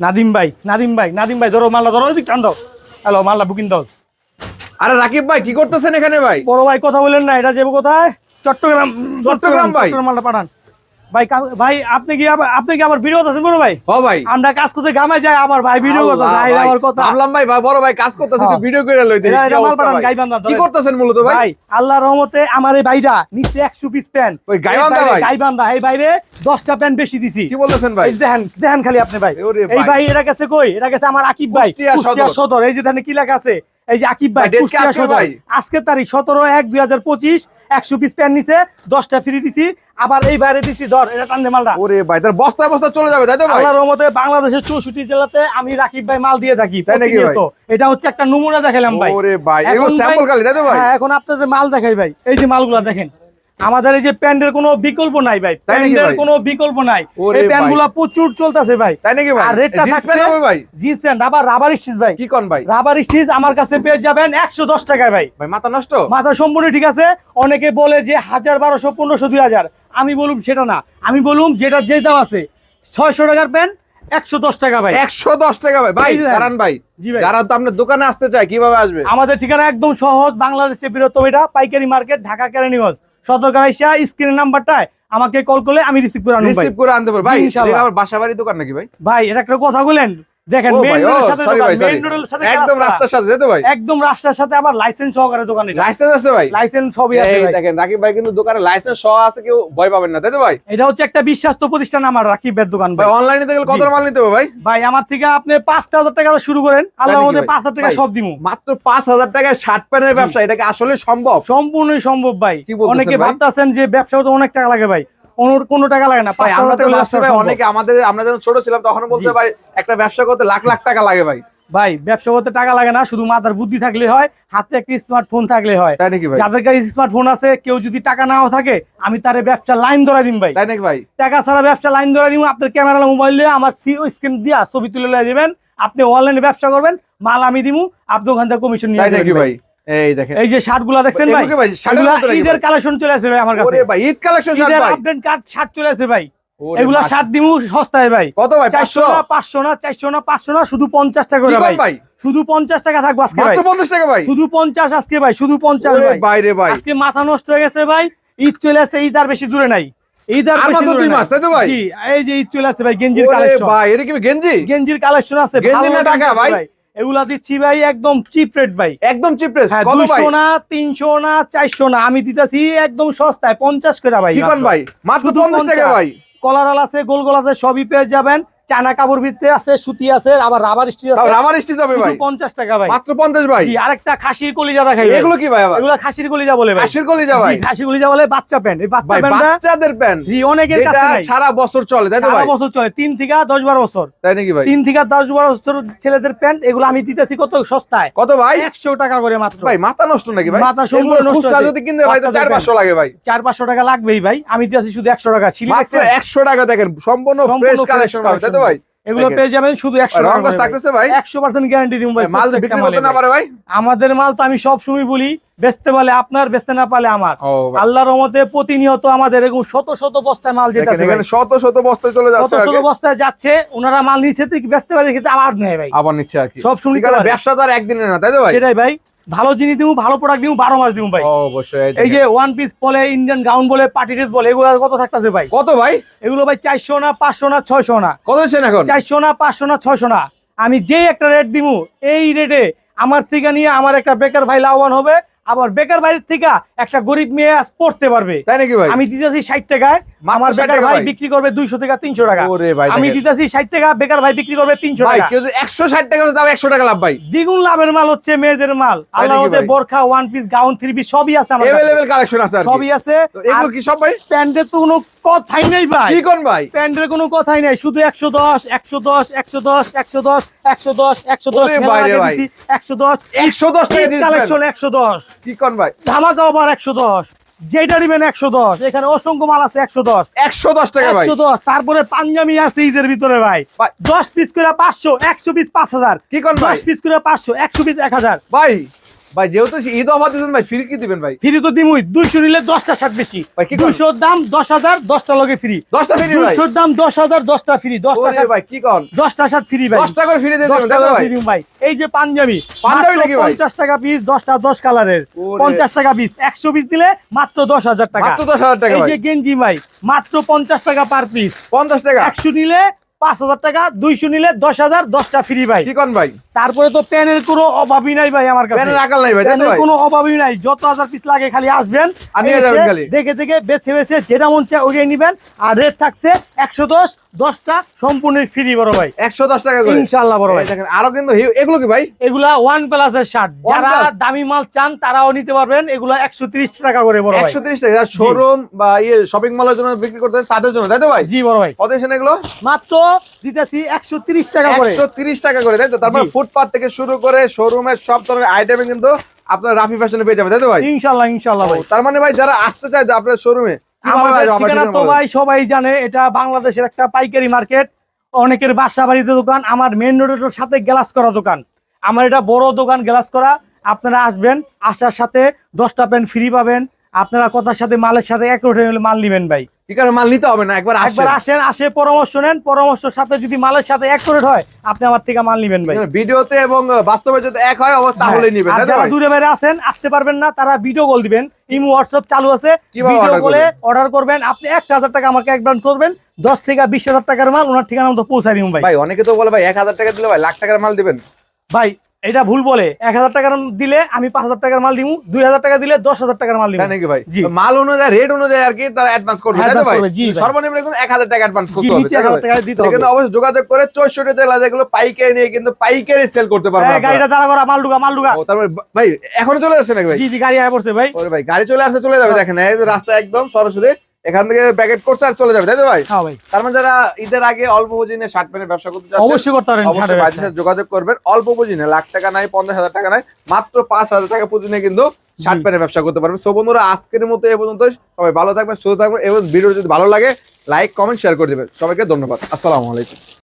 নাদিম ভাই নাদিম ভাই নাদিম ভাই ধরো মাল্লা ধরো দিক টান দাও। হ্যালো মাল্লা বুকিং দাও। আরে রাকিব ভাই কি করতেছেন এখানে ভাই? বড় ভাই কথা বলেন না এটা যাব কোথায় চট্টগ্রাম চট্টগ্রাম ভাই? মালটা পাঠান। ভাই ভাই আপনি কি আপনি কি আবার ভিডিও আছেন বড় ভাই? হ ভাই। আমরা কাজ করতে গামে যাই আমার ভাই ভিডিও কথা যাই আমার কথা। ভাবলাম ভাই ভাই বড় ভাই কাজ করতেছে। ভিডিও করে লইতে এটা- এটা মাল পাঠান, গাইবান্ধা, কি করতেছেন মূলত ভাই? ভাই আল্লাহর রহমতে আমার এই ভাইটা নিচে একশো পিস প্যান্ট ওই গাইবান্ধা ভাই? গাইবান্ধা। এই বাইরে দশটা প্যান্ট বেশি দিছি। কি বলতেছেন ভাই? এই দেখেন দেখেন খালি আপনি ভাই। এই ভাই। কই? আমার আকিব ভাই কুষ্টিয়া সদর। এই যে কি লেখা আছে? এই যে আকিব ভাই? আজকের তারিখ সতেরো এক দুই হাজার পঁচিশ একশো পিস প্যান্ট নিছে দশটা ফ্রি দিছি আবার এই বাইরে দিছি ধর এটা টান্ডে মালটা। ওরে ভাই তার বস্তা বস্তা চলে যাবে তাই তো ভাই? আল্লাহর রহমতে বাংলাদেশের চৌষট্টি জেলাতে আমি রাকিব ভাই মাল দিয়ে থাকি তাই নাকি? এটা হচ্ছে একটা নমুনা দেখালাম ভাই। ওরে ভাই এগুলো স্যাম্পল খালি তাই তো ভাই? হ্যাঁ, এখন আপনাদের মাল দেখাই ভাই। এই যে মালগুলা দেখেন। আমাদের এই যে প্যান্টের কোনো বিকল্প নাই ভাই। প্যান্টের কোনো বিকল্প নাই। এই। প্যান্টগুলা প্রচুর চলতেছে ভাই। তাই নাকি ভাই? আর রেটটা থাকছে ভাই? জিন্স প্যান্ট আবার রাবার স্টিচ ভাই। কি কোন ভাই? রাবার স্টিচ আমার কাছে পেয়ে যাবেন একশো দশ টাকায় ভাই। ভাই মাথা নষ্ট? মাথা সম্পূর্ণ ঠিক আছে। অনেকে বলে যে হাজার বারোশো পনেরোশো দুই হাজার। আমি বলুম সেটা না। আমি বলুম যেটা যে দাম আছে ছয়শো টাকার প্যান্ট একশো দশ টাকা ভাই। একশো দশ টাকা ভাই। ভাই দাঁড়ান ভাই। জি ভাই। যারা তো আপনার দোকানে আসতে চায় কীভাবে আসবে? আমাদের ঠিকানা একদম সহজ বাংলাদেশের বৃহত্তম এটা পাইকারি মার্কেট ঢাকা কেরানীগঞ্জ। সতর্কাইশা স্ক্রিনের নাম্বারটায় আমাকে কল করলে আমি রিসিভ করে আনব ভাই। রিসিভ করে আনতে পারব। ভাই ইনশাআল্লাহ। এটা আমার বাসা বাড়ি দোকান নাকি ভাই? ভাই এটা একটা কথা বলেন। দেখেন মেইন রোডের সাথে দোকান মেইন রোডের সাথে একদম রাস্তার সাথে তাই তো ভাই। একদম রাস্তার সাথে আবার লাইসেন্স সহকারে দোকান এটা। লাইসেন্স আছে ভাই। লাইসেন্স সবই আছে ভাই। দেখেন রাকিব ভাই কিন্তু দোকানে লাইসেন্স সহ আছে কেউ ভয় পাবেন না তাই তো ভাই? এটা হচ্ছে একটা বিশ্বাস্ত প্রতিষ্ঠান আমার রাকিবের দোকান ভাই। অনলাইনে কত মাল নিতে হবে ভাই? ভাই আমার থেকে আপনি পাঁচটা হাজার টাকা শুরু করেন মধ্যে টাকা সব দিমু। মাত্র পাঁচ হাজার টাকায় শার্ট প্যান্টের ব্যবসা এটা কি আসলে সম্ভব? সম্পূর্ণই সম্ভব ভাই। অনেকে? ভাবতেছেন যে ব্যবসা তো অনেক টাকা লাগে ভাই। কোনো টাকা লাগে না ভাই আমরা তো ভাই অনেকে আমাদের আমরা যখন ছোট ছিলাম তখন বলতে। ভাই একটা ব্যবসা করতে লাখ লাখ টাকা লাগে ভাই। ভাই ব্যবসা করতে টাকা লাগে না শুধু মাথার বুদ্ধি থাকলে হয় হাতে একটা স্মার্টফোন থাকলে হয়। তাই নাকি যাদের কাছে স্মার্টফোন আছে কেউ যদি টাকা নাও থাকে আমি তারে ব্যবসা লাইন ধরা দিম ভাই। তাই নাকি ভাই? টাকা ছাড়া ব্যবসা লাইন ধরা দিব আপনার ক্যামেরা মোবাইল দিয়ে আমার সিও স্ক্রিন দিয়া ছবি তুলে দিবেন আপনি অনলাইনে ব্যবসা করবেন মাল আমি দিমু আপনি ওখান থেকে কমিশন নিয়ে ভাই? এই দেখেন। এই যে শার্ট দেখছেন ভাই? এগুলো কি ভাই? শার্টের এগুলা মতো নাকি ঈদের কালেকশন চলে আসে ভাই আমার কাছে। ভাই ঈদ কালেকশন শার্ট ভাই। আপডেট কার্ড শার্ট চলে আসে ভাই। এগুলা শার্ট দিমু সস্তায় ভাই। কত ভাই? চারশো 500 না না না শুধু পঞ্চাশ টাকা করে ভাই। শুধু পঞ্চাশ টাকা থাকব আজকে ভাই। মাত্র 50 টাকা ভাই? শুধু পঞ্চাশ আজকে ভাই শুধু পঞ্চাশ ওরে ভাই। ভাই রে ভাই। আজকে মাথা নষ্ট হয়ে গেছে ভাই ঈদ চলে আসছে ঈদ আর বেশি দূরে নাই। ঈদ আর বেশি মাত্র দূরে মাস, তাই তো ভাই? জি এই যে ঈদ চলে আসছে ভাই গেঞ্জির কালেকশন। ভাই এটা কি গেঞ্জি? গেঞ্জির কালেকশন আছে গেঞ্জি না টাকা ভাই? এগুলা দিচ্ছি ভাই একদম চিপ রেট ভাই। একদম চিপ রেট হ্যাঁ দুশো না তিনশো না চারশো না আমি দিতেছি একদম সস্তায় পঞ্চাশ করে ভাই ভাই? মাত্র পঞ্চাশ টাকা ভাই। কলারাল আছে গোল গোল আছে সবই পেয়ে যাবেন। চায়না কাপড় ভিত্তে আছে সুতি আছে আবার রাবার স্টিচ আছে। রাবার স্টিচ হবে ভাই শুধু পঞ্চাশ টাকা ভাই। মাত্র 50 ভাই? জি আরেকটা খাসির কলিজা দেখাই এগুলো কি ভাই এগুলা খাসির কলিজা বলে ভাই। আশির কলি যা ভাই? জি, খাসি কলিজা বলে বাচ্চা প্যান্ট। এই বাচ্চা প্যান্টটা বাচ্চাদের প্যান্ট। জি অনেকের কাছে নাই। সারা বছর চলে তাই তো ভাই? সারা বছর চলে তিন থেকে দশ বারো বছর। তাই নাকি ভাই? তিন থেকে দশ বারো বছর ছেলেদের প্যান্ট এগুলো আমি দিতেছি কত সস্তায়? কত ভাই? একশো টাকা করে মাত্র। ভাই মাথা নষ্ট নাকি ভাই? মাথা সম্পূর্ণ নষ্ট খুচরা। যদি কিনতে ভাই তো 4 500 লাগে ভাই। চার পাঁচশো টাকা লাগবেই ভাই। আমি দিতেছি শুধু একশো টাকা। সিলি মাত্র দেখছেন? 100 টাকা দেখেন সম্পূর্ণ ফ্রেশ কালেকশন তাই তো ভাই? এগুলো পেয়ে যাবেন শুধু একশো রং থাকতেছে ভাই? একশো পার্সেন্ট গ্যারান্টি দিব ভাই মাল বিক্রি করতে না পারে ভাই? আমাদের মাল তো আমি সব সময় বলি বেচতে পারলে আপনার বেচতে না পারলে আমার। আল্লাহর রহমতে প্রতিনিয়ত আমাদের এরকম শত শত বস্তায় মাল যেতে দেখেন এখানে শত শত বস্তায় চলে শত যাচ্ছে শত আগে। বস্তায় যাচ্ছে ওনারা মাল নিচ্ছে তো বেচতে পারে কিন্তু আবার নেয় ভাই। আবার নিচ্ছে আর কি। সব পারে। ব্যবসা তো আর একদিনে না তাই তো ভাই? সেটাই ভাই। ভালো জিনিস দিব ভালো প্রোডাক্ট দিব বারো মাস দিব ভাই। অবশ্যই এই যে ওয়ান পিস বলে ইন্ডিয়ান গাউন বলে পার্টি ড্রেস বলে এগুলো কত থাকতেছে ভাই? কত ভাই? এগুলো ভাই চারশো না পাঁচশো না ছয়শো না। কত এখন? চারশো না পাঁচশো না ছয়শো না। আমি যেই একটা রেট দিব এই রেটে আমার থেকে নিয়ে আমার একটা বেকার ভাই লাভবান হবে আবার বেকার বাড়ির থেকে একটা গরিব মেয়ে পড়তে পারবে। তাই নাকি ভাই? আমি দিতেছি ষাট টাকায় আমার বেকার ভাই বিক্রি করবে দুইশো টাকা তিনশো টাকা। আমি দিতেছি ষাট টাকা বেকার ভাই বিক্রি করবে তিনশো টাকা। একশো ষাট টাকা একশো টাকা লাভ ভাই। দ্বিগুণ লাভের মাল হচ্ছে মেয়েদের মাল। আল্লাহ বোরখা one piece gown three piece সবই আছে আমার কালেকশন আছে সবই আছে। এগুলো কি সব ভাই? প্যান্টের তো কোনো কথাই নাই ভাই। কি কোন ভাই? প্যান্টের কোনো কথাই নাই। শুধু একশো দশ একশো দশ একশো দশ একশো দশ একশো দশ একশো দশ একশো দশ একশো দশ কালেকশন একশো দশ। কি কোন ভাই। ধামাকা একশো দশ। যেটা নেবেন একশো দশ। এখানে অসংখ্য মাল আছে একশো দশ। 110 টাকা ভাই। একশো দশ। তারপরে পাঞ্জাবি আছে ঈদের ভিতরে ভাই। ভাই। দশ পিস করে পাঁচশো একশো পিস পাঁচ হাজার। কি কোন ভাই। দশ পিস করে পাঁচশো একশো পিস এক হাজার। ভাই। ভাই যেহেতু ঈদ অফার দিচ্ছেন ভাই ফ্রি কি দিবেন ভাই? ফ্রি তো দিমুই দুইশো নিলে দশটা শার্ট বেশি। ভাই, কি করেন? দুইশোর দাম লগে ফ্রি দশটা ফ্রি ভাই? দাম ফ্রি শার্ট ভাই কি কন? শার্ট ফ্রি ভাই। দশটা করে ফ্রি দিয়ে দেবেন ভাই। ভাই। এই যে পাঞ্জাবি পাঞ্জাবি নাকি ভাই? পঞ্চাশ টাকা পিস দশটা দশ কালারের ওরে। পঞ্চাশ টাকা পিস একশো পিস দিলে মাত্র দশ হাজার টাকা। মাত্র দশ হাজার টাকা এই যে গেঞ্জি ভাই মাত্র পঞ্চাশ টাকা পার পিস পঞ্চাশ টাকা। একশো নিলে পাঁচ হাজার টাকা দুইশো নিলে দশ হাজার দশটা ফ্রি ভাই। কি কন ভাই? তারপরে তো প্যানের কোনো অভাবই নাই ভাই আমার কাছে। প্যানের আকাল নাই ভাই প্যানের কোনো অভাবই নাই। যত হাজার পিস লাগে খালি আসবেন। দেখে দেখে বেছে বেছে যেটা মন চায় ওইটাই নিবেন। আর রেট থাকছে একশো দশ দশটা সম্পূর্ণ ফ্রি বড় ভাই। একশো দশ টাকা করে। ইনশাল্লাহ বড় ভাই। দেখেন আরও কিন্তু এগুলো কি ভাই? এগুলা ওয়ান প্লাসের শার্ট যারা দামি মাল চান তারাও নিতে পারবেন। এগুলা একশো ত্রিশ টাকা করে বড় ভাই। একশো তিরিশ টাকা। শোরুম বা ইয়ে শপিং মলের জন্য বিক্রি করতে তাদের জন্য তাই তো ভাই? জি বড় ভাই। কত এগুলো? মাত্র দিতেছি একশো ত্রিশ টাকা করে। একশো তিরিশ টাকা করে তাই তো? তারপর জি। ফুটপাথ থেকে শুরু করে শোরুমের সব ধরনের আইটেমে কিন্তু আপনার রাফি ফ্যাশনে পেয়ে যাবে তাই তো ভাই ইনশাল্লাহ ইনশাল্লাহ ভাই। তার মানে ভাই যারা আসতে চায় আপনার শোরুমে তো ভাই সবাই জানে এটা বাংলাদেশের একটা পাইকারি মার্কেট অনেকের বাসা বাড়িতে দোকান আমার মেন রোডের সাথে গ্লাস করা দোকান। আমার এটা বড় দোকান গ্লাস করা আপনারা আসবেন আসার সাথে দশটা প্যান্ট ফ্রি পাবেন আপনারা কথার সাথে মালের সাথে এক রোডে মাল নিবেন ভাই। কারণে মাল নিতে হবে না একবার একবার আসেন আসে পরামর্শ নেন। পরামর্শের সাথে যদি মালের সাথে এক রেট হয় আপনি আমার থেকে মাল নিবেন ভাই। ভিডিওতে এবং বাস্তবে যদি এক হয় অবস্থা তাহলে হ্যাঁ। নিবেন যারা দূরে বাইরে আছেন আসতে পারবেন না তারা ভিডিও কল দিবেন। ইমো হোয়াটসঅ্যাপ চালু আছে। ভিডিও কলে অর্ডার করবেন? আপনি একটা হাজার টাকা আমাকে অ্যাডভান্স করবেন। দশ থেকে বিশ হাজার টাকার মাল ওনার ঠিকানা মতো পৌঁছাই দিব ভাই। ভাই অনেকে তো বলে ভাই এক হাজার টাকা দিলে ভাই লাখ টাকার মাল দিবেন। ভাই এটা ভুল বলে। এক হাজার টাকার দিলে আমি পাঁচ হাজার টাকার মাল দিব দুই হাজার টাকা দিলে দশ হাজার টাকার মাল দিব নাকি ভাই? জি। মাল অনুযায়ী রেট অনুযায়ী আর কি তারা অ্যাডভান্স করবে তাই তো ভাই? করবে, জি ভাই। সর্বনিম্ন কিন্তু এক হাজার টাকা অ্যাডভান্স জি করতে হবে এক হাজার টাকা দিতে হবে কিন্তু অবশ্যই যোগাযোগ করে চৌষট্টি জেলা যেগুলো পাইকারি নিয়ে কিন্তু পাইকারি সেল করতে আপনারা। গাড়িটা দাঁড়া করা মাল ঢুকা মাল ঢুকা। তারপরে ভাই এখনও চলে যাচ্ছে নাকি ভাই? জি জি গাড়ি আয় পড়ছে ভাই। ওরে ভাই গাড়ি চলে আসছে চলে যাবে দেখেন এই যে রাস্তা একদম সরাসরি এখান থেকে প্যাকেট করছে আর চলে যাবে তাই তো ভাই? হ্যাঁ ভাই। তার মানে যারা ঈদের আগে অল্প বুঝিনে শার্ট প্যান্টের ব্যবসা করতে চাচ্ছেন অবশ্যই করতে পারেন অবশ্যই ভাইদের সাথে যোগাযোগ করবেন। অল্প বুঝিনে লাখ টাকা নাই পঞ্চাশ হাজার টাকা নাই মাত্র পাঁচ হাজার টাকা পুঁজি নিয়ে কিন্তু শার্ট। প্যান্টের ব্যবসা করতে পারবেন। সো বন্ধুরা আজকের মতো এই পর্যন্ত। সবাই ভালো থাকবেন সুস্থ থাকবেন এবং ভিডিও যদি ভালো লাগে লাইক কমেন্ট শেয়ার করে দেবেন। সবাইকে ধন্যবাদ। আসসালামু আলাইকুম।